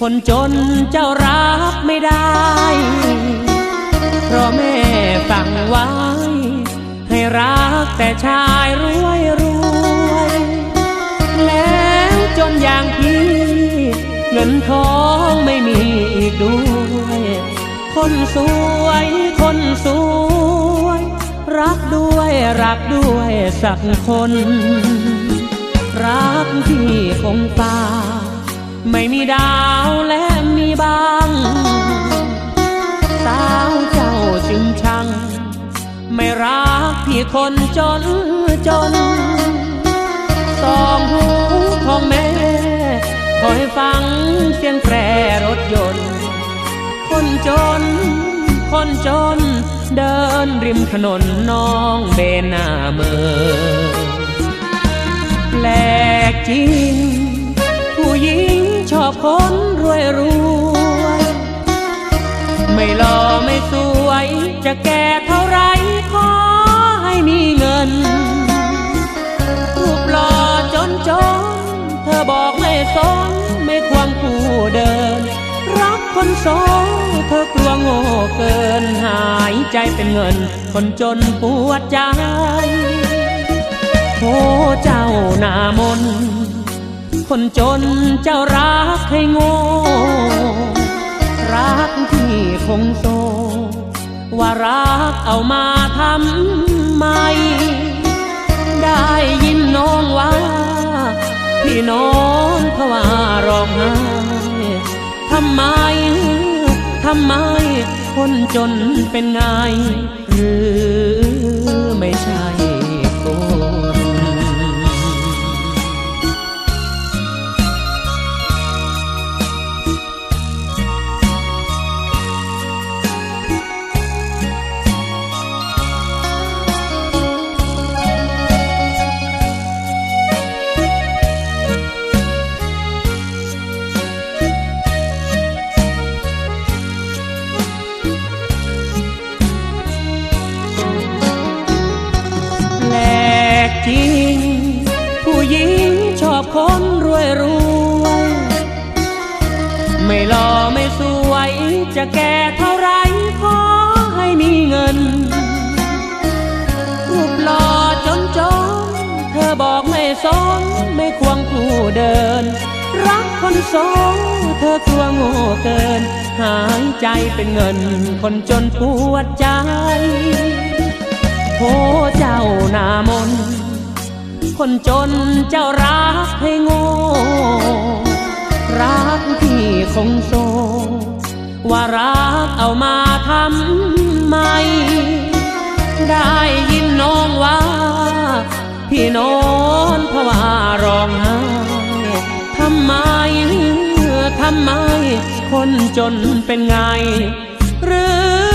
คนจนเจ้ารับไม่ได้ เพราะแม่ฝังไว้ ให้รักแต่ชายรวยรวย แล้วจนอย่างพี่ เงินทองไม่มีอีกด้วย คนสวยคนสวย รักด้วยรักด้วยสักคนรักที่คงฟ้า ไม่มีดาวและมีบาง สาวเจ้าจึงชัง ไม่รักพี่คนจนจน สองหูของแม่ คอยฟังเสียงแตรรถยนต์ คนจน คนจน เดินริมถนนน้องเบนหน้าเมือแปลกจริง ไม่หล่อไม่สวย จะแก่เท่าไรขอให้มีเงินรูปหล่อจนจน เธอบอกไม่สนไม่ควงผู้เดิน รักคนโสเธอกลัวโง่เกินหายใจเป็นเงิน คนจนปวดใจโอ้เจ้าหน้ามน คนจนเจ้ารักให้โง่รักที่ งโซ ว่ารักเอามาทำไม ได้ยินน้องว่า พี่น้องเพราะว่าร้องไห้ทำไม ทำไม คนจนเป็นไง หรือไม่ใช่ อบคนรวยรวยๆไม่หล่อไม่สวย จะแก่เท่าไรขอให้มีเงินรูปหล่อจนจนเธอบอกไม่สนไม่ควงผู้เดิน รักคนโสดเธอกลัวโง่เกิน หายใจเป็นเงิน คนจนปวดใจโอ้เจ้าหน้ามน์ คนจนเจ้ารักให้โง่รักที่คงโซ ว่ารักเอามาทำไม ได้ยินน้องว่า พี่นอนเพราะว่าร้องไห้ทำไมทำไม คนจนเป็นไง หรือ